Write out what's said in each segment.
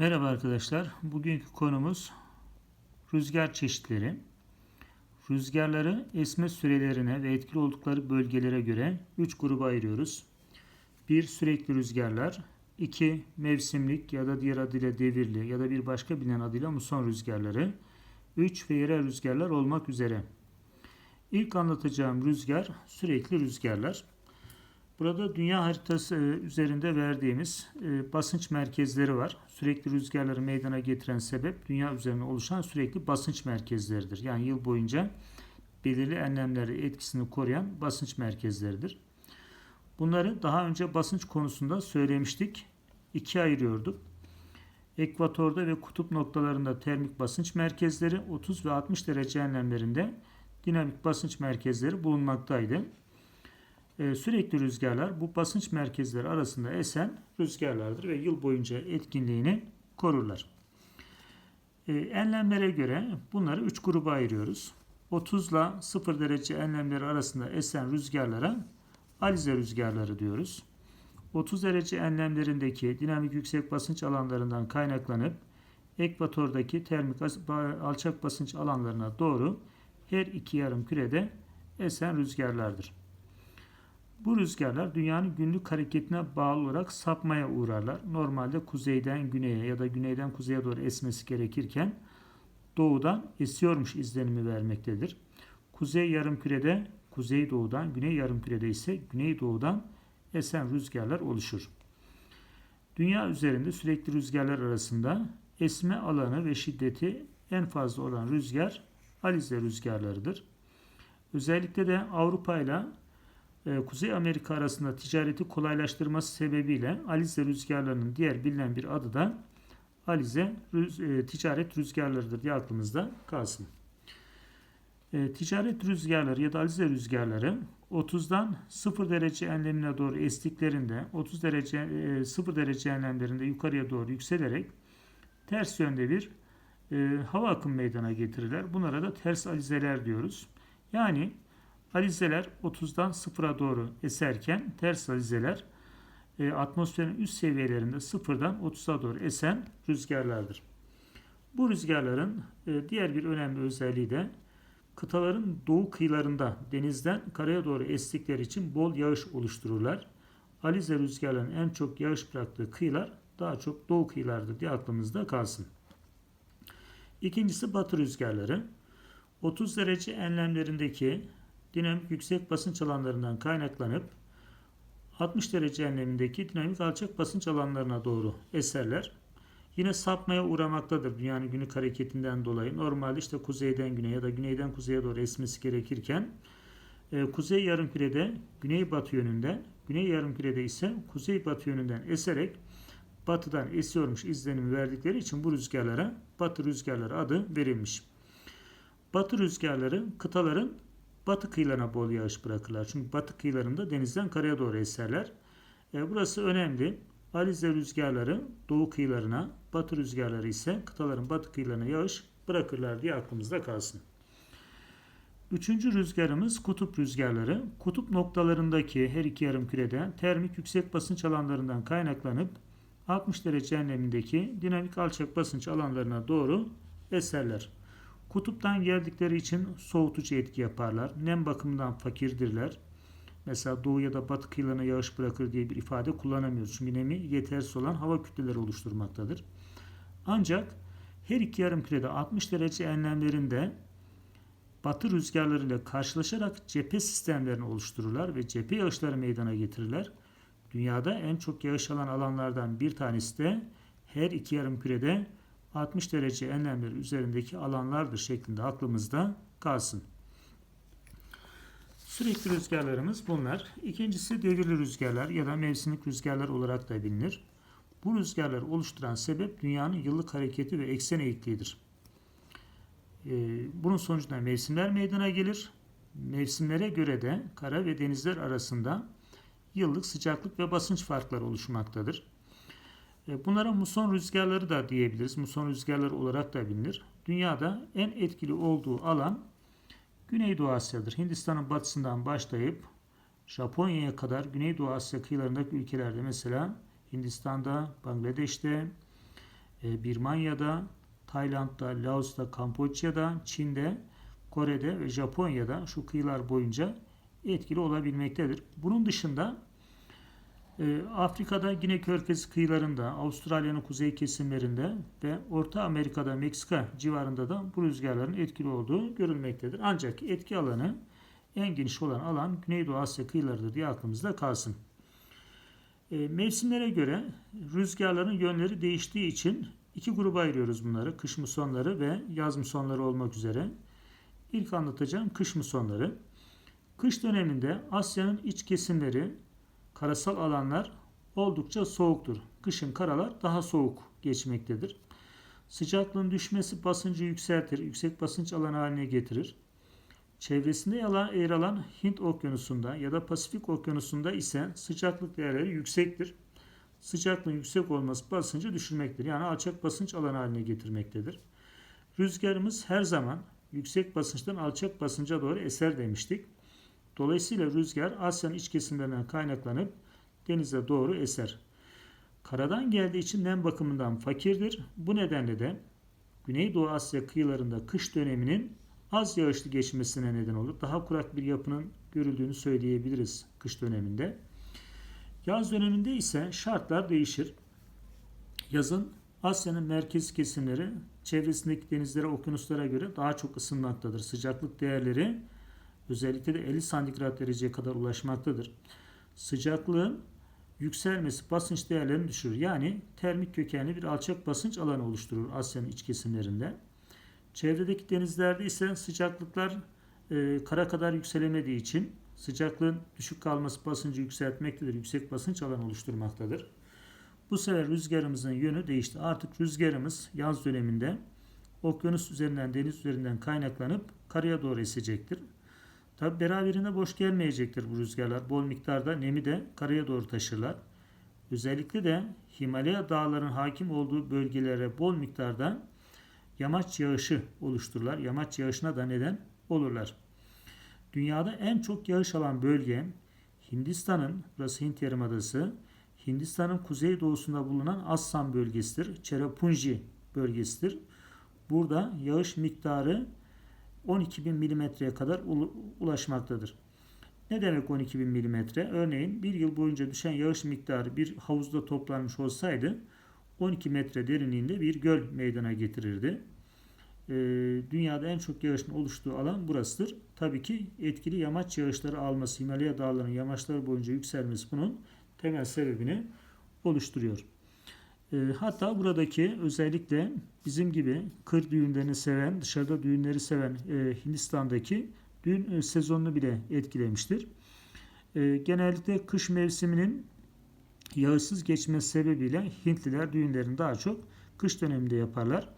Merhaba arkadaşlar. Bugünkü konumuz rüzgar çeşitleri. Rüzgarları esme sürelerine ve etkili oldukları bölgelere göre 3 gruba ayırıyoruz. 1. Sürekli rüzgarlar. 2. Mevsimlik ya da diğer adıyla devirli ya da bir başka bilinen adıyla muson rüzgarları. 3. Ve yerel rüzgarlar olmak üzere. İlk anlatacağım rüzgar sürekli rüzgarlar. Burada dünya haritası e, üzerinde verdiğimiz e, basınç merkezleri var. Sürekli rüzgarları meydana getiren sebep dünya üzerinde oluşan sürekli basınç merkezleridir. Yani yıl boyunca belirli enlemleri etkisini koruyan basınç merkezleridir. Bunları daha önce basınç konusunda söylemiştik. İkiye ayırıyorduk. Ekvatorda ve kutup noktalarında termik basınç merkezleri 30 ve 60 derece enlemlerinde dinamik basınç merkezleri bulunmaktaydı. Ee, sürekli rüzgarlar bu basınç merkezleri arasında esen rüzgarlardır ve yıl boyunca etkinliğini korurlar. Ee, enlemlere göre bunları 3 gruba ayırıyoruz. 30 ile 0 derece enlemleri arasında esen rüzgarlara alize rüzgarları diyoruz. 30 derece enlemlerindeki dinamik yüksek basınç alanlarından kaynaklanıp ekvatordaki termik alçak basınç alanlarına doğru her iki yarım kürede esen rüzgarlardır. Bu rüzgarlar dünyanın günlük hareketine bağlı olarak sapmaya uğrarlar. Normalde kuzeyden güneye ya da güneyden kuzeye doğru esmesi gerekirken doğudan esiyormuş izlenimi vermektedir. Kuzey yarımkürede kuzey doğudan, güney yarımkürede ise güney doğudan esen rüzgarlar oluşur. Dünya üzerinde sürekli rüzgarlar arasında esme alanı ve şiddeti en fazla olan rüzgar Alize rüzgarlarıdır. Özellikle de Avrupa ile Kuzey Amerika arasında ticareti kolaylaştırması sebebiyle Alize rüzgarlarının diğer bilinen bir adı da Alize rüz, e, ticaret rüzgarlarıdır diye aklımızda kalsın. E, ticaret rüzgarları ya da Alize rüzgarları 30'dan 0 derece enlemine doğru estiklerinde 30 derece e, 0 derece enlemlerinde yukarıya doğru yükselerek ters yönde bir e, hava akım meydana getirirler. Bunlara da ters alizeler diyoruz. Yani alizeler 30'dan 0'a doğru eserken ters alizeler e, atmosferin üst seviyelerinde 0'dan 30'a doğru esen rüzgarlardır. Bu rüzgarların e, diğer bir önemli özelliği de kıtaların doğu kıyılarında denizden karaya doğru estikleri için bol yağış oluştururlar. Alize rüzgarların en çok yağış bıraktığı kıyılar daha çok doğu kıyılardır diye aklımızda kalsın. İkincisi batı rüzgarları. 30 derece enlemlerindeki dinamik yüksek basınç alanlarından kaynaklanıp 60 derece enlemindeki dinamik alçak basınç alanlarına doğru eserler. Yine sapmaya uğramaktadır dünyanın günlük hareketinden dolayı. Normalde işte kuzeyden güneye ya da güneyden kuzeye doğru esmesi gerekirken e, kuzey yarımkürede güney-batı yönünden, güney yarımkürede ise kuzey-batı yönünden eserek batıdan esiyormuş izlenimi verdikleri için bu rüzgarlara batı rüzgarları adı verilmiş. Batı rüzgarları kıtaların batı kıyılarına bol yağış bırakırlar. Çünkü batı kıyılarında denizden karaya doğru eserler. E, burası önemli. Alize rüzgarları doğu kıyılarına, batı rüzgarları ise kıtaların batı kıyılarına yağış bırakırlar diye aklımızda kalsın. Üçüncü rüzgarımız kutup rüzgarları. Kutup noktalarındaki her iki yarım kürede termik yüksek basınç alanlarından kaynaklanıp 60 derece enlemindeki dinamik alçak basınç alanlarına doğru eserler. Kutuptan geldikleri için soğutucu etki yaparlar. Nem bakımından fakirdirler. Mesela doğu ya da batı kıyılarına yağış bırakır diye bir ifade kullanamıyoruz. Çünkü nemi yetersiz olan hava kütleleri oluşturmaktadır. Ancak her iki yarım kürede 60 derece enlemlerinde batı rüzgarlarıyla karşılaşarak cephe sistemlerini oluştururlar ve cephe yağışları meydana getirirler. Dünyada en çok yağış alan alanlardan bir tanesi de her iki yarım kürede 60 derece enlemleri üzerindeki alanlardır şeklinde aklımızda kalsın. Sürekli rüzgarlarımız bunlar. İkincisi devirli rüzgarlar ya da mevsimlik rüzgarlar olarak da bilinir. Bu rüzgarları oluşturan sebep dünyanın yıllık hareketi ve eksen eğikliğidir. Ee, bunun sonucunda mevsimler meydana gelir. Mevsimlere göre de kara ve denizler arasında yıllık sıcaklık ve basınç farkları oluşmaktadır. E, bunlara muson rüzgarları da diyebiliriz. Muson rüzgarları olarak da bilinir. Dünyada en etkili olduğu alan Güneydoğu Asya'dır. Hindistan'ın batısından başlayıp Japonya'ya kadar Güneydoğu Asya kıyılarındaki ülkelerde mesela Hindistan'da, Bangladeş'te, e, Birmanya'da, Tayland'da, Laos'ta, Kamboçya'da, Çin'de, Kore'de ve Japonya'da şu kıyılar boyunca etkili olabilmektedir. Bunun dışında e, Afrika'da Gine Körfezi kıyılarında, Avustralya'nın kuzey kesimlerinde ve Orta Amerika'da Meksika civarında da bu rüzgarların etkili olduğu görülmektedir. Ancak etki alanı en geniş olan alan Güneydoğu Asya kıyılarıdır diye aklımızda kalsın. E, mevsimlere göre rüzgarların yönleri değiştiği için iki gruba ayırıyoruz bunları. Kış musonları ve yaz musonları olmak üzere. İlk anlatacağım kış musonları. Kış döneminde Asya'nın iç kesimleri, karasal alanlar oldukça soğuktur. Kışın karalar daha soğuk geçmektedir. Sıcaklığın düşmesi basıncı yükseltir, yüksek basınç alanı haline getirir. Çevresinde yer alan Hint Okyanusu'nda ya da Pasifik Okyanusu'nda ise sıcaklık değerleri yüksektir. Sıcaklığın yüksek olması basıncı düşürmektir. Yani alçak basınç alanı haline getirmektedir. Rüzgarımız her zaman yüksek basınçtan alçak basınca doğru eser demiştik. Dolayısıyla rüzgar Asya'nın iç kesimlerinden kaynaklanıp denize doğru eser. Karadan geldiği için nem bakımından fakirdir. Bu nedenle de Güneydoğu Asya kıyılarında kış döneminin az yağışlı geçmesine neden olur. Daha kurak bir yapının görüldüğünü söyleyebiliriz kış döneminde. Yaz döneminde ise şartlar değişir. Yazın Asya'nın merkez kesimleri çevresindeki denizlere, okyanuslara göre daha çok ısınmaktadır. Sıcaklık değerleri özellikle de 50 santigrat dereceye kadar ulaşmaktadır. Sıcaklığın yükselmesi basınç değerlerini düşürür. Yani termik kökenli bir alçak basınç alanı oluşturur Asya'nın iç kesimlerinde. Çevredeki denizlerde ise sıcaklıklar e, kara kadar yükselemediği için sıcaklığın düşük kalması basıncı yükseltmektedir. Yüksek basınç alanı oluşturmaktadır. Bu sefer rüzgarımızın yönü değişti. Artık rüzgarımız yaz döneminde okyanus üzerinden, deniz üzerinden kaynaklanıp karaya doğru esecektir. Tabi beraberinde boş gelmeyecektir bu rüzgarlar. Bol miktarda nemi de karaya doğru taşırlar. Özellikle de Himalaya dağlarının hakim olduğu bölgelere bol miktarda yamaç yağışı oluştururlar. Yamaç yağışına da neden olurlar. Dünyada en çok yağış alan bölge Hindistan'ın, burası Hint Yarımadası, Hindistan'ın kuzeydoğusunda bulunan Assam bölgesidir. Cherrapunji bölgesidir. Burada yağış miktarı 12 bin milimetreye kadar ulaşmaktadır. Ne demek 12 bin milimetre? Örneğin bir yıl boyunca düşen yağış miktarı bir havuzda toplanmış olsaydı 12 metre derinliğinde bir göl meydana getirirdi. Ee, dünyada en çok yağışın oluştuğu alan burasıdır. Tabii ki etkili yamaç yağışları alması, Himalaya dağlarının yamaçları boyunca yükselmesi bunun temel sebebini oluşturuyor. E, hatta buradaki özellikle bizim gibi kır düğünlerini seven, dışarıda düğünleri seven e, Hindistan'daki düğün e, sezonunu bile etkilemiştir. E, genellikle kış mevsiminin yağışsız geçmesi sebebiyle Hintliler düğünlerini daha çok kış döneminde yaparlar.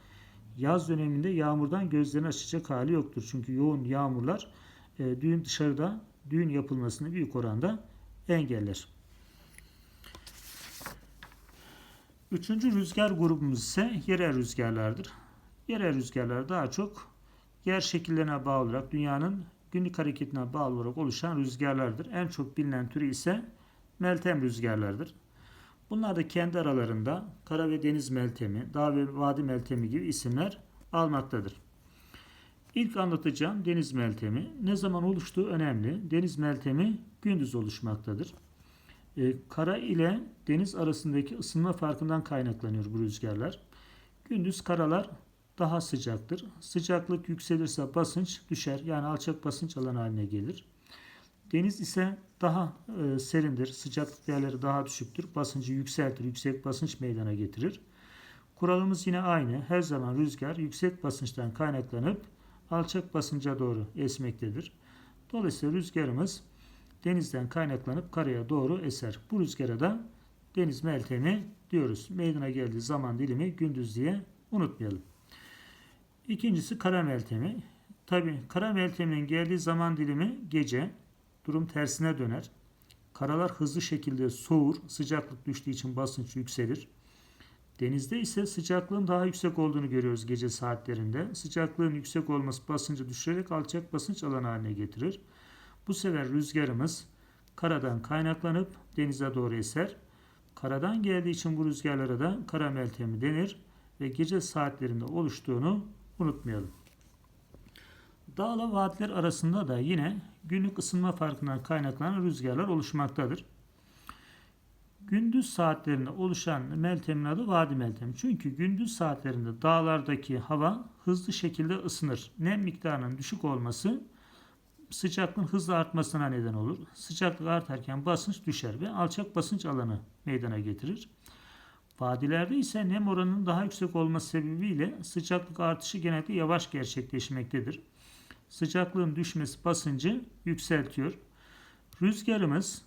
Yaz döneminde yağmurdan gözlerini açacak hali yoktur. Çünkü yoğun yağmurlar e, düğün dışarıda düğün yapılmasını büyük oranda engeller. Üçüncü rüzgar grubumuz ise yerel rüzgarlardır. Yerel rüzgarlar daha çok yer şekillerine bağlı olarak dünyanın günlük hareketine bağlı olarak oluşan rüzgarlardır. En çok bilinen türü ise meltem rüzgarlardır. Bunlar da kendi aralarında kara ve deniz meltemi, dağ ve vadi meltemi gibi isimler almaktadır. İlk anlatacağım deniz meltemi. Ne zaman oluştuğu önemli. Deniz meltemi gündüz oluşmaktadır. E, kara ile deniz arasındaki ısınma farkından kaynaklanıyor bu rüzgarlar. Gündüz karalar daha sıcaktır. Sıcaklık yükselirse basınç düşer. Yani alçak basınç alanı haline gelir. Deniz ise daha e, serindir. Sıcaklık değerleri daha düşüktür. Basıncı yükseltir. Yüksek basınç meydana getirir. Kuralımız yine aynı. Her zaman rüzgar yüksek basınçtan kaynaklanıp alçak basınca doğru esmektedir. Dolayısıyla rüzgarımız denizden kaynaklanıp karaya doğru eser. Bu rüzgara da deniz meltemi diyoruz. Meydana geldiği zaman dilimi gündüz diye unutmayalım. İkincisi kara meltemi. Tabi kara melteminin geldiği zaman dilimi gece. Durum tersine döner. Karalar hızlı şekilde soğur. Sıcaklık düştüğü için basınç yükselir. Denizde ise sıcaklığın daha yüksek olduğunu görüyoruz gece saatlerinde. Sıcaklığın yüksek olması basıncı düşürerek alçak basınç alanı haline getirir. Bu sefer rüzgarımız karadan kaynaklanıp denize doğru eser. Karadan geldiği için bu rüzgarlara da kara meltemi denir ve gece saatlerinde oluştuğunu unutmayalım. Dağla vadiler arasında da yine günlük ısınma farkından kaynaklanan rüzgarlar oluşmaktadır. Gündüz saatlerinde oluşan meltemin adı vadi meltemi. Çünkü gündüz saatlerinde dağlardaki hava hızlı şekilde ısınır. Nem miktarının düşük olması sıcaklığın hızla artmasına neden olur. Sıcaklık artarken basınç düşer ve alçak basınç alanı meydana getirir. Vadilerde ise nem oranının daha yüksek olması sebebiyle sıcaklık artışı genellikle yavaş gerçekleşmektedir. Sıcaklığın düşmesi basıncı yükseltiyor. Rüzgarımız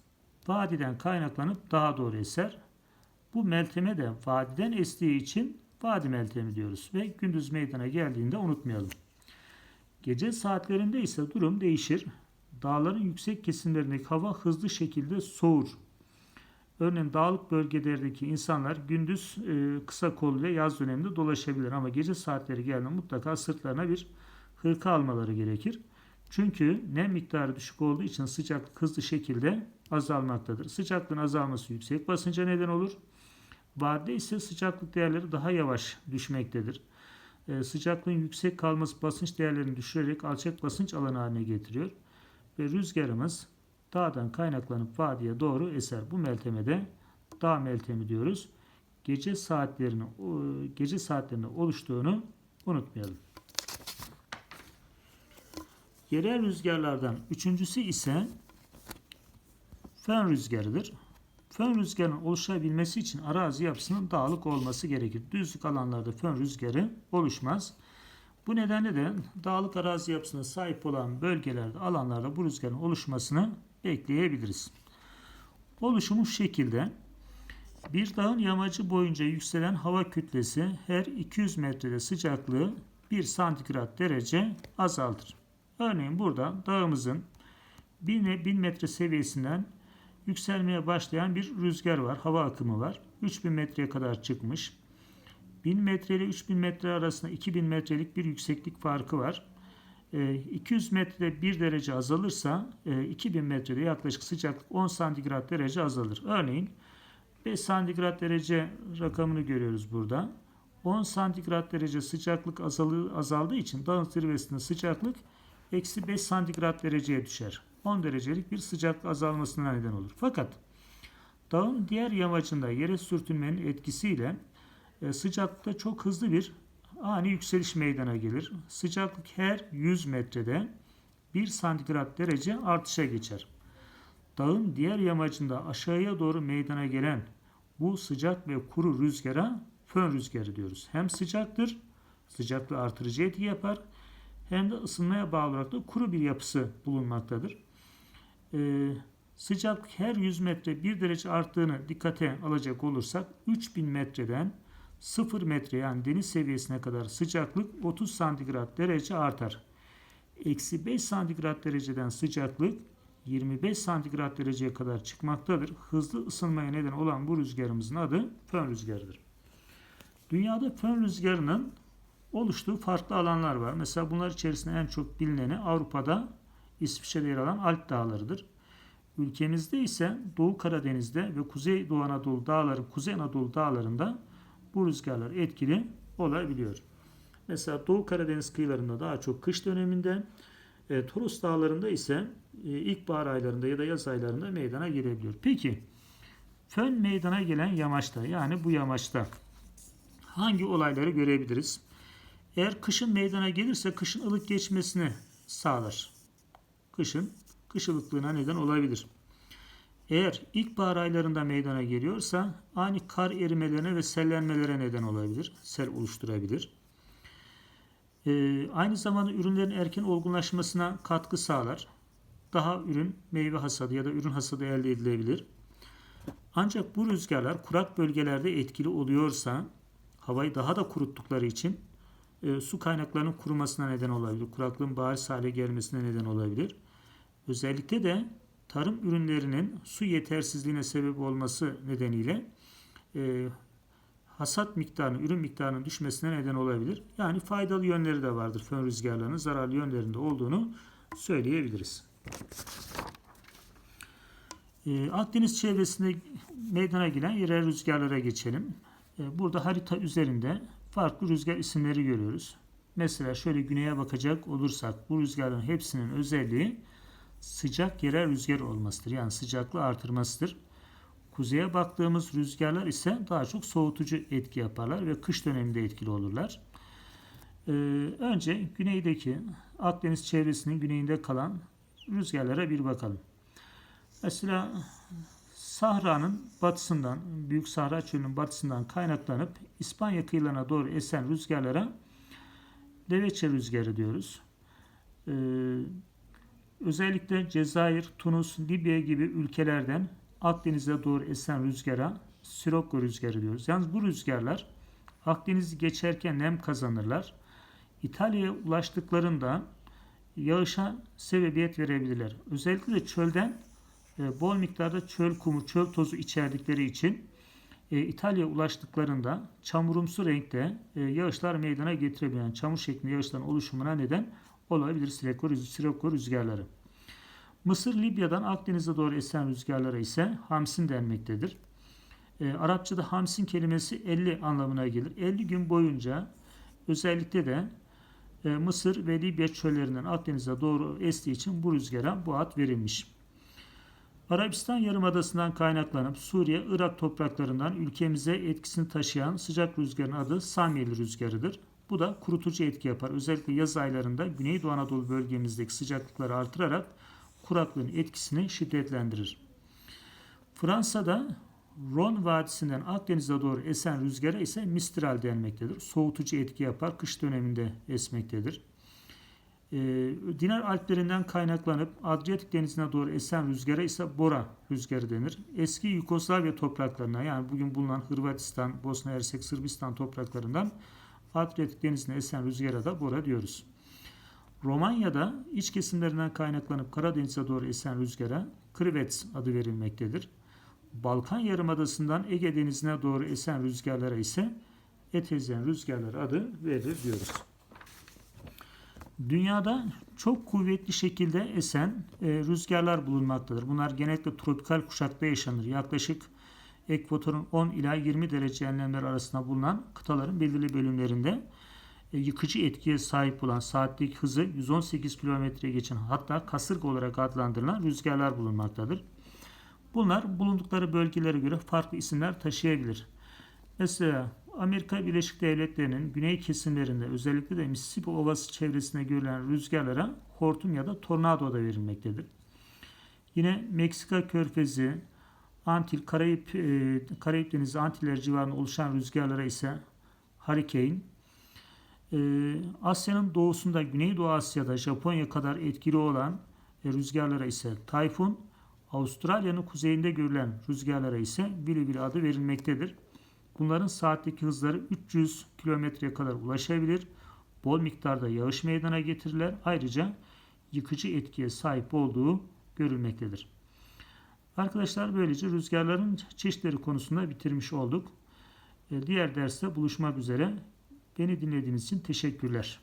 vadiden kaynaklanıp daha doğru eser. Bu melteme de vadiden estiği için vadi meltemi diyoruz ve gündüz meydana geldiğinde unutmayalım. Gece saatlerinde ise durum değişir. Dağların yüksek kesimlerindeki hava hızlı şekilde soğur. Örneğin dağlık bölgelerdeki insanlar gündüz e, kısa kolluyla yaz döneminde dolaşabilir ama gece saatleri geldiğinde mutlaka sırtlarına bir hırka almaları gerekir. Çünkü nem miktarı düşük olduğu için sıcaklık hızlı şekilde azalmaktadır. Sıcaklığın azalması yüksek basınca neden olur. Vadide ise sıcaklık değerleri daha yavaş düşmektedir. Ee, sıcaklığın yüksek kalması basınç değerlerini düşürerek alçak basınç alanı haline getiriyor. Ve rüzgarımız dağdan kaynaklanıp vadiye doğru eser. Bu meltemede dağ meltemi diyoruz. Gece saatlerini gece saatlerinde oluştuğunu unutmayalım. Yerel rüzgarlardan üçüncüsü ise fen rüzgarıdır. Fön rüzgarının oluşabilmesi için arazi yapısının dağlık olması gerekir. Düzlük alanlarda fön rüzgarı oluşmaz. Bu nedenle de dağlık arazi yapısına sahip olan bölgelerde, alanlarda bu rüzgarın oluşmasını bekleyebiliriz. Oluşumu şu şekilde. Bir dağın yamacı boyunca yükselen hava kütlesi her 200 metrede sıcaklığı 1 santigrat derece azaltır. Örneğin burada dağımızın 1000 metre seviyesinden yükselmeye başlayan bir rüzgar var, hava akımı var. 3000 metreye kadar çıkmış. 1000 metre ile 3000 metre arasında 2000 metrelik bir yükseklik farkı var. 200 ee, metrede 1 derece azalırsa 2000 e, metrede yaklaşık sıcaklık 10 santigrat derece azalır. Örneğin 5 santigrat derece rakamını görüyoruz burada. 10 santigrat derece sıcaklık azaldığı için dağın zirvesinde sıcaklık eksi 5 santigrat dereceye düşer. 10 derecelik bir sıcaklık azalmasına neden olur. Fakat dağın diğer yamacında yere sürtünmenin etkisiyle e, sıcaklıkta çok hızlı bir ani yükseliş meydana gelir. Sıcaklık her 100 metrede 1 santigrat derece artışa geçer. Dağın diğer yamacında aşağıya doğru meydana gelen bu sıcak ve kuru rüzgara fön rüzgarı diyoruz. Hem sıcaktır, sıcaklığı artırıcı etki yapar hem de ısınmaya bağlı olarak da kuru bir yapısı bulunmaktadır. Ee, sıcaklık her 100 metre 1 derece arttığını dikkate alacak olursak 3000 metreden 0 metre yani deniz seviyesine kadar sıcaklık 30 santigrat derece artar. Eksi 5 santigrat dereceden sıcaklık 25 santigrat dereceye kadar çıkmaktadır. Hızlı ısınmaya neden olan bu rüzgarımızın adı fön rüzgarıdır. Dünyada fön rüzgarının oluştuğu farklı alanlar var. Mesela bunlar içerisinde en çok bilineni Avrupa'da İsviçre'de yer alan Alp dağlarıdır. Ülkemizde ise Doğu Karadeniz'de ve Kuzey Doğu Anadolu dağları, Kuzey Anadolu dağlarında bu rüzgarlar etkili olabiliyor. Mesela Doğu Karadeniz kıyılarında daha çok kış döneminde, e, Toros dağlarında ise e, ilkbahar aylarında ya da yaz aylarında meydana gelebiliyor. Peki fön meydana gelen yamaçta yani bu yamaçta hangi olayları görebiliriz? Eğer kışın meydana gelirse kışın ılık geçmesini sağlar. Kışın kış ılıklığına neden olabilir. Eğer ilkbahar aylarında meydana geliyorsa ani kar erimelerine ve sellenmelere neden olabilir. Sel oluşturabilir. Ee, aynı zamanda ürünlerin erken olgunlaşmasına katkı sağlar. Daha ürün meyve hasadı ya da ürün hasadı elde edilebilir. Ancak bu rüzgarlar kurak bölgelerde etkili oluyorsa havayı daha da kuruttukları için e, su kaynaklarının kurumasına neden olabilir. Kuraklığın bariz hale gelmesine neden olabilir. Özellikle de tarım ürünlerinin su yetersizliğine sebep olması nedeniyle e, hasat miktarının, ürün miktarının düşmesine neden olabilir. Yani faydalı yönleri de vardır fön rüzgarlarının zararlı yönlerinde olduğunu söyleyebiliriz. E, Akdeniz çevresinde meydana gelen yerel rüzgarlara geçelim. E, burada harita üzerinde farklı rüzgar isimleri görüyoruz. Mesela şöyle güneye bakacak olursak bu rüzgarların hepsinin özelliği sıcak yerel rüzgar olmasıdır. Yani sıcaklığı artırmasıdır. Kuzeye baktığımız rüzgarlar ise daha çok soğutucu etki yaparlar ve kış döneminde etkili olurlar. Ee, önce güneydeki Akdeniz çevresinin güneyinde kalan rüzgarlara bir bakalım. Mesela Sahra'nın batısından, Büyük Sahra Çölü'nün batısından kaynaklanıp İspanya kıyılarına doğru esen rüzgarlara Leveçe rüzgarı diyoruz. Ee, özellikle Cezayir, Tunus, Libya gibi ülkelerden Akdeniz'e doğru esen rüzgara Sirokko rüzgarı diyoruz. Yalnız bu rüzgarlar Akdeniz'i geçerken nem kazanırlar. İtalya'ya ulaştıklarında yağışa sebebiyet verebilirler. Özellikle de çölden e, bol miktarda çöl kumu, çöl tozu içerdikleri için e, İtalya'ya ulaştıklarında çamurumsu renkte e, yağışlar meydana getirebilen çamur şeklinde yağışların oluşumuna neden olabilir Sirokko, rüz Sirokko rüzgarları. Mısır, Libya'dan Akdeniz'e doğru esen rüzgarlara ise hamsin denmektedir. E, Arapçada hamsin kelimesi 50 anlamına gelir. 50 gün boyunca özellikle de e, Mısır ve Libya çöllerinden Akdeniz'e doğru estiği için bu rüzgara bu ad verilmiş. Arabistan Yarımadası'ndan kaynaklanıp Suriye, Irak topraklarından ülkemize etkisini taşıyan sıcak rüzgarın adı Samyeli rüzgarıdır. Bu da kurutucu etki yapar. Özellikle yaz aylarında Güneydoğu Anadolu bölgemizdeki sıcaklıkları artırarak kuraklığın etkisini şiddetlendirir. Fransa'da Ron Vadisi'nden Akdeniz'e doğru esen rüzgara ise Mistral denmektedir. Soğutucu etki yapar, kış döneminde esmektedir. Ee, Dinar Alplerinden kaynaklanıp Adriyatik Denizi'ne doğru esen rüzgara ise Bora rüzgarı denir. Eski Yugoslavya topraklarına yani bugün bulunan Hırvatistan, Bosna Hersek, Sırbistan topraklarından Adriyatik Denizi'ne esen rüzgara da Bora diyoruz. Romanya'da iç kesimlerinden kaynaklanıp Karadeniz'e doğru esen rüzgara Krivets adı verilmektedir. Balkan Yarımadası'ndan Ege Denizi'ne doğru esen rüzgarlara ise Etezyen rüzgarları adı verilir diyoruz. Dünyada çok kuvvetli şekilde esen e, rüzgarlar bulunmaktadır. Bunlar genellikle tropikal kuşakta yaşanır. Yaklaşık ekvatorun 10 ila 20 derece enlemler arasında bulunan kıtaların belirli bölümlerinde e, yıkıcı etkiye sahip olan saatlik hızı 118 kilometreye geçen hatta kasırga olarak adlandırılan rüzgarlar bulunmaktadır. Bunlar bulundukları bölgelere göre farklı isimler taşıyabilir. Mesela Amerika Birleşik Devletleri'nin güney kesimlerinde özellikle de Mississippi Ovası çevresinde görülen rüzgarlara hortum ya da tornado da verilmektedir. Yine Meksika Körfezi, Antil, Karayip, e, Karayip Denizi, Antiller civarında oluşan rüzgarlara ise hurricane, e, Asya'nın doğusunda, Güneydoğu Asya'da Japonya kadar etkili olan e, rüzgarlara ise tayfun, Avustralya'nın kuzeyinde görülen rüzgarlara ise bili bili adı verilmektedir. Bunların saatteki hızları 300 kilometreye kadar ulaşabilir. Bol miktarda yağış meydana getirirler. Ayrıca yıkıcı etkiye sahip olduğu görülmektedir. Arkadaşlar böylece rüzgarların çeşitleri konusunda bitirmiş olduk. Diğer derste buluşmak üzere. Beni dinlediğiniz için teşekkürler.